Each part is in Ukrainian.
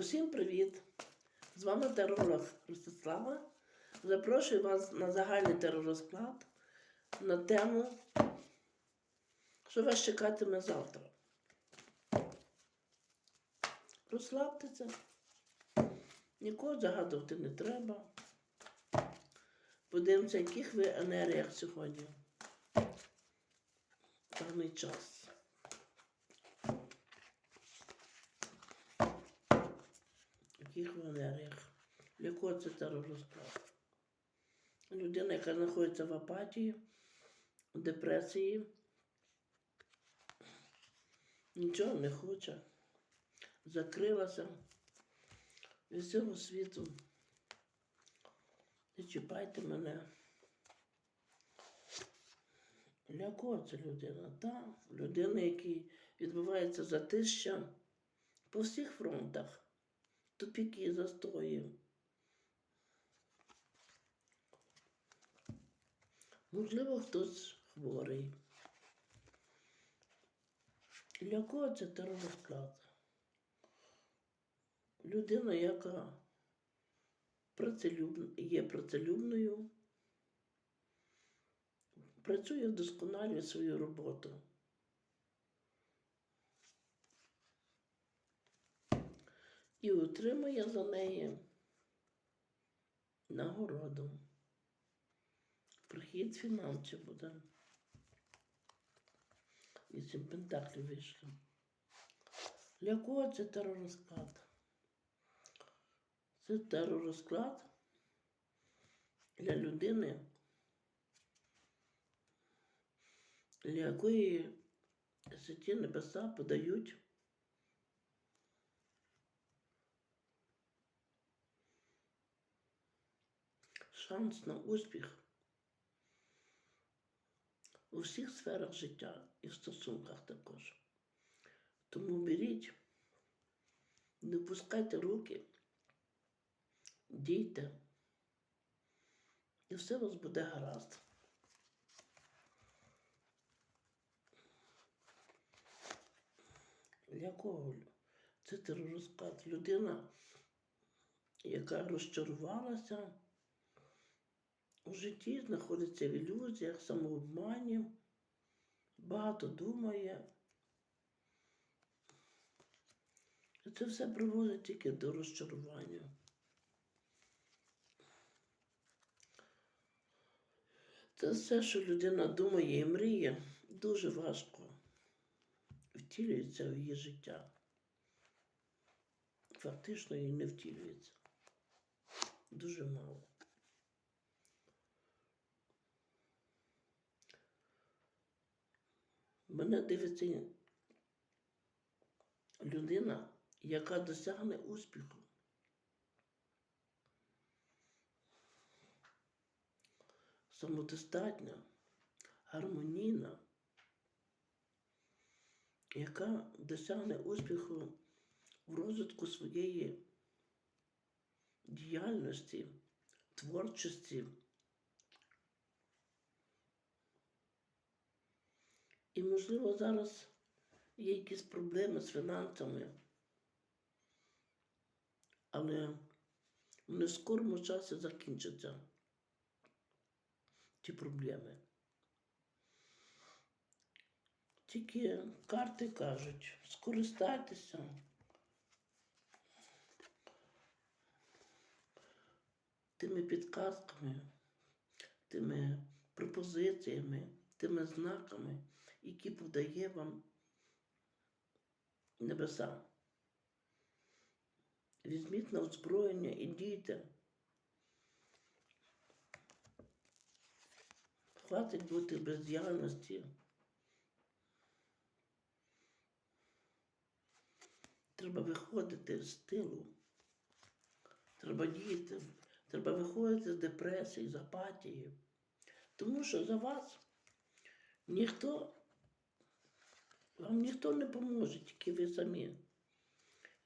Усім привіт! З вами тероролог Ростислава. Запрошую вас на загальний теророзклад на тему, що вас чекатиме завтра. Розслабтеся, нікого загадувати не треба. Подивимося, яких ви енергіях сьогодні. в час. В яких ви енергіях. Для кого це теророзклад? Людина, яка знаходиться в апатії, в депресії, нічого не хоче, закрилася від цього світу. Не чіпайте мене. Для кого це людина? Та людина, якій відбувається затища по всіх фронтах, тупіки, застої. Можливо, хтось хворий. Для кого це теророзклад? Людина, яка є працелюбною, працює вдосконалює свою роботу. І отримує за неї нагороду. Прохід фінансів буде. Вісім пентаклів вийшло. Для кого це теророзклад? Це теророзклад для людини, для якої святі небеса подають шанс на успіх у всіх сферах життя і в стосунках також. Тому беріть, не пускайте руки, дійте, і все у вас буде гаразд. Для кого? Це теророзклад. Людина, яка розчарувалася у житті, знаходиться в ілюзіях, самообмані, багато думає. І Це все приводить тільки до розчарування. Це все, що людина думає і мріє, дуже важко втілюється в її життя. Фактично її не втілюється. Дуже мало. Мене дивиться людина, яка досягне успіху. Самодостатня, гармонійна, яка досягне успіху в розвитку своєї діяльності, творчості. І, можливо, зараз є якісь проблеми з фінансами, але в нескорому часі закінчаться ті проблеми. Тільки карти кажуть, скористайтеся. Тими підказками, тими пропозиціями, тими знаками, які подає вам небеса. Візьміть на озброєння і дійте. Хватить бути бездіяльності. Треба виходити з тилу. Треба діяти. Треба виходити з депресії, з апатії. Тому що за вас ніхто, вам ніхто не поможе, тільки ви самі.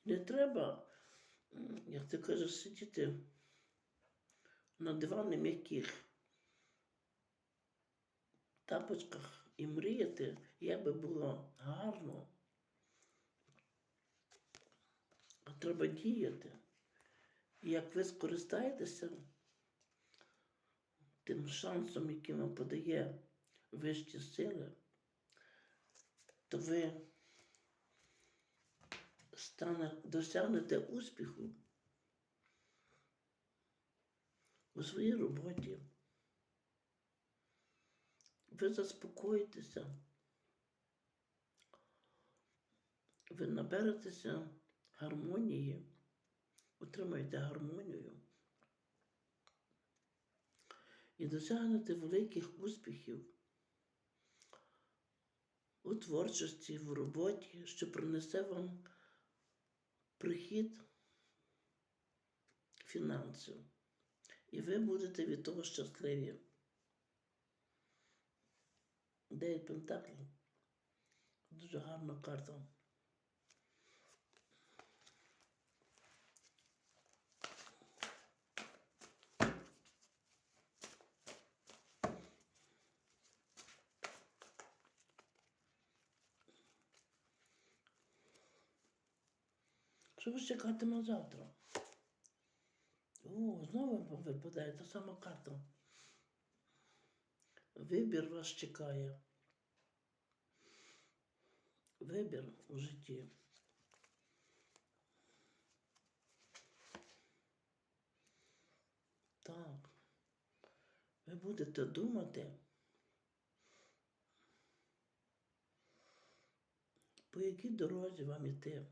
Не треба, як ти кажеш, сидіти на дивані м'яких тапочках і мріяти, як би було гарно. А треба діяти. Як ви скористаєтеся тим шансом, який вам подає вищі сили, то ви стане, досягнете успіху у своїй роботі. Ви заспокоїтеся, ви наберетеся гармонії, отримаєте гармонію і досягнете великих успіхів у творчості, в роботі, що принесе вам прихід фінансів. І ви будете від того щасливі. Дев'ять пентаклів. Дуже гарна карта. Що ви чекатиме завтра? О, знову випадає та сама карта. Вибір вас чекає. Вибір у житті. Так. Ви будете думати, по якій дорозі вам іти.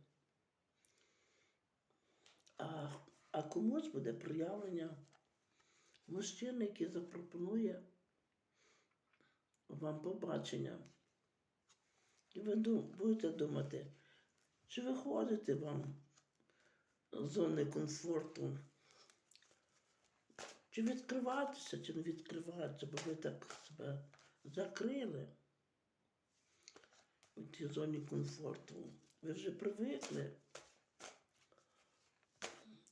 А, а комусь буде проявлення мужчини, який запропонує вам побачення. І ви будете думати, чи виходити вам з зони комфорту, чи відкриватися, чи не відкриватися, бо ви так себе закрили у цій зоні комфорту. Ви вже привикли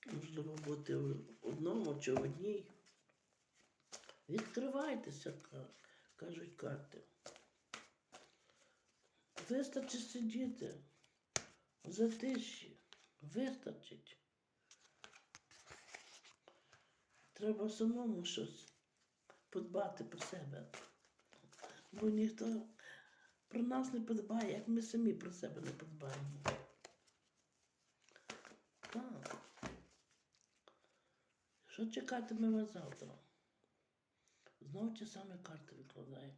можливо, бути в одному чи в одній. Відкривайтеся, кажуть карти. Вистачить сидіти в затиші. Вистачить. Треба самому щось подбати про себе. Бо ніхто про нас не подбає, як ми самі про себе не подбаємо. Так. Що чекатиме вас завтра? Знову ті самі карти викладає.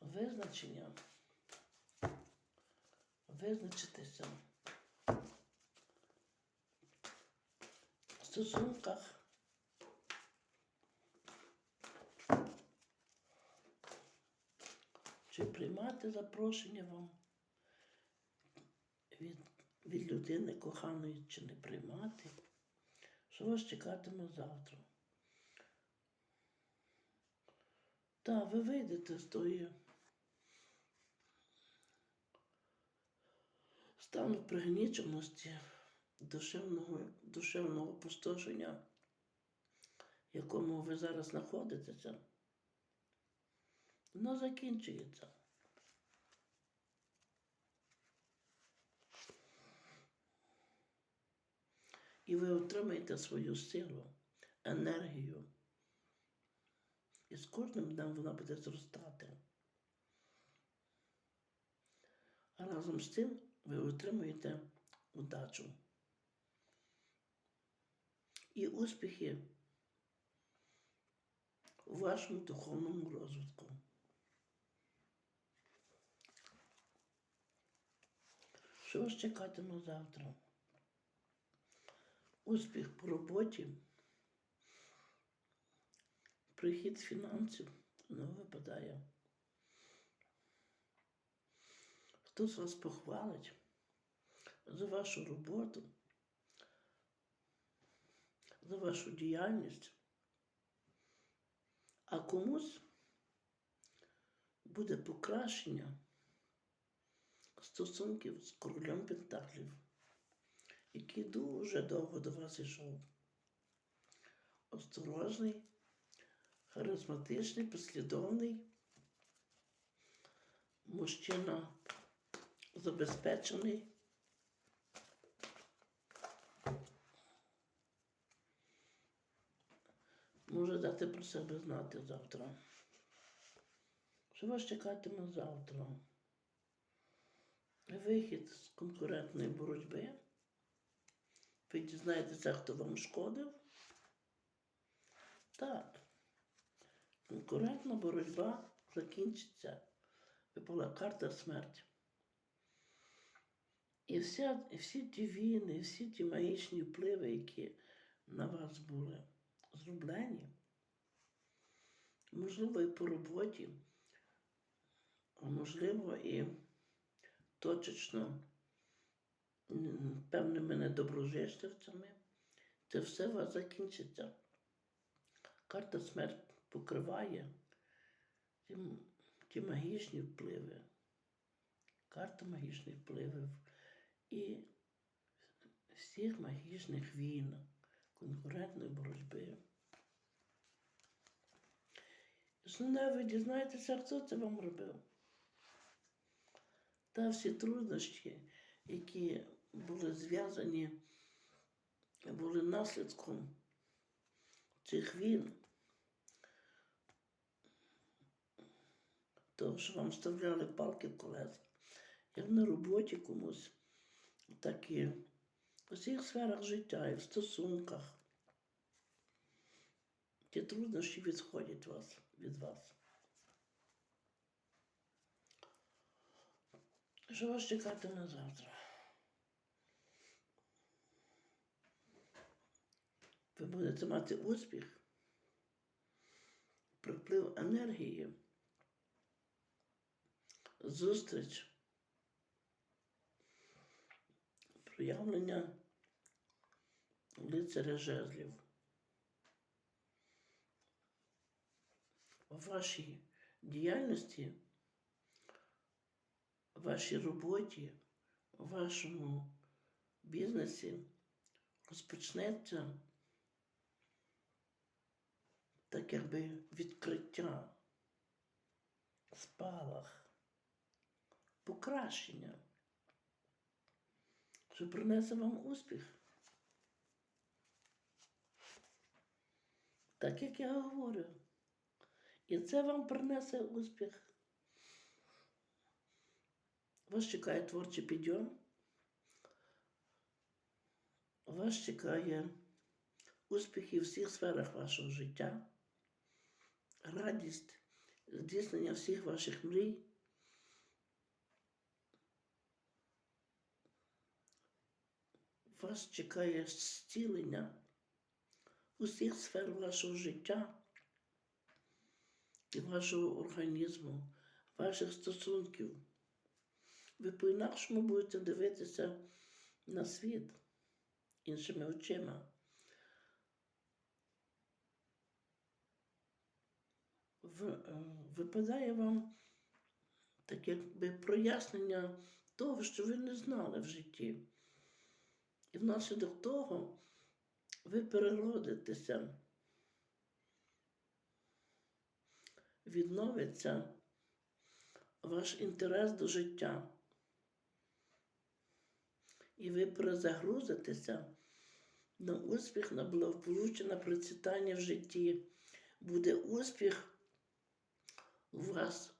Визначення. Визначитися. В стосунках. Чи приймати запрошення вам від, від людини коханої, чи не приймати? Що вас чекатиме завтра? Та, ви вийдете з тої стану пригніченості, душевного, душевного опустошення, в якому ви зараз знаходитеся. Воно закінчується. І ви отримаєте свою силу, енергію. І з кожним днем вона буде зростати. А разом з тим ви отримуєте удачу. І успіхи у вашому духовному розвитку. Що вас чекатиме завтра? Успіх по роботі, прихід фінансів не випадає. Хтось вас похвалить за вашу роботу, за вашу діяльність, а комусь буде покращення стосунків з королем Пентаклів, який дуже довго до вас йшов. Осторожний, харизматичний, послідовний, мужчина забезпечений. Може дати про себе знати завтра. Що вас чекатиме завтра? Вихід з конкурентної боротьби. Ви дізнаєтеся, хто вам шкодив? Так. Конкурентна боротьба закінчиться. Випала карта смерть. І, вся, і всі ті війни, всі ті магічні впливи, які на вас були зроблені, можливо, і по роботі, а можливо, і точечно певними недоброжительствами, це все у вас закінчиться. Карта смерть покриває ті, ті магічні впливи. Карта магічних впливів і всіх магічних війн, конкурентної боротьби. Основне, ви дізнаєтеся, хто це вам робив. Та всі труднощі, які були зв'язані, були наслідком цих війн, того, що вам вставляли палки в колеса, як на роботі комусь, так і в усіх сферах життя і в стосунках. Ті труднощі відходять вас, від вас. Що вас чекати на завтра? Ви будете мати успіх, приплив енергії, зустріч, проявлення лицаря жезлів. У вашій діяльності, у вашій роботі, у вашому бізнесі розпочнеться так якби відкриття, спалах, покращення, що принесе вам успіх. Так як я говорю. І це вам принесе успіх. Вас чекає творчий підйом. Вас чекає успіхи в всіх сферах вашого життя, радість, здійснення всіх ваших мрій. Вас чекає зцілення усіх сфер вашого життя і вашого організму, ваших стосунків. Ви по-інакшому будете дивитися на світ іншими очима. В- е, Випадає вам таке якби прояснення того, що ви не знали в житті. І внаслідок того ви переродитеся. відновиться ваш інтерес до життя. І ви перезагрузитеся на успіх, на благополуччя, на процвітання в житті. Буде успіх у вас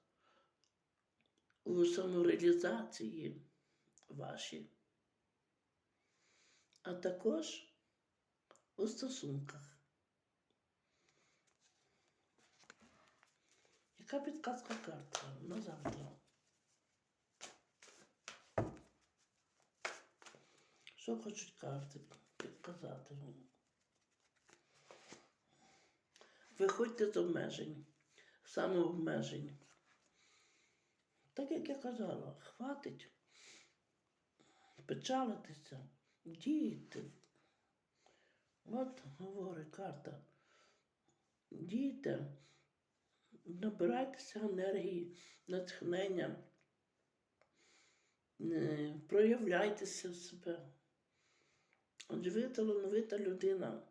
у самореалізації вашій, а також у стосунках. Яка підказка карта на завтра? Що хочуть карти підказати? Виходьте з обмежень, самообмежень. Так як я казала, хватить печалитися, дійте. От говорить карта. Дійте набирайтеся енергії, натхнення, е, проявляйтеся себе. Адже ви талановита людина.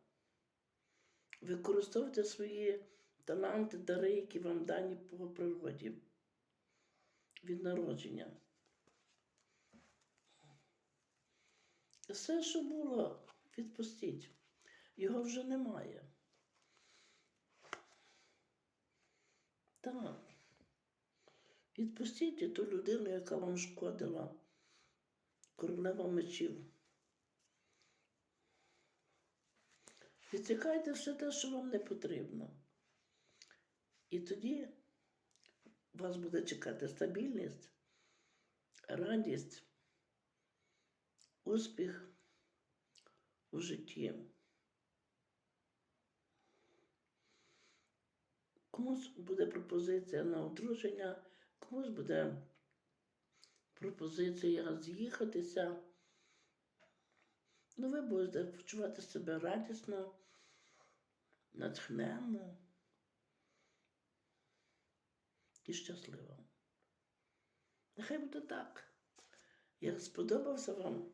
Використовуйте свої таланти, дари, які вам дані по природі від народження. Все, що було, відпустіть. Його вже немає. Так. Відпустіть ту людину, яка вам шкодила. Королева мечів. Відсікайте все те, що вам не потрібно. І тоді вас буде чекати стабільність, радість, успіх у житті. Комусь буде пропозиція на одруження, комусь буде пропозиція з'їхатися. Ну, ви будете почувати себе радісно, натхненно і щасливо. Нехай буде так. Як сподобався вам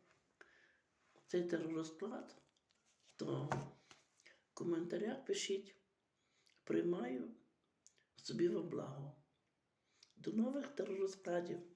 цей теророзклад, то в коментарях пишіть. Приймаю собі вам благо. До нових теророзкладів.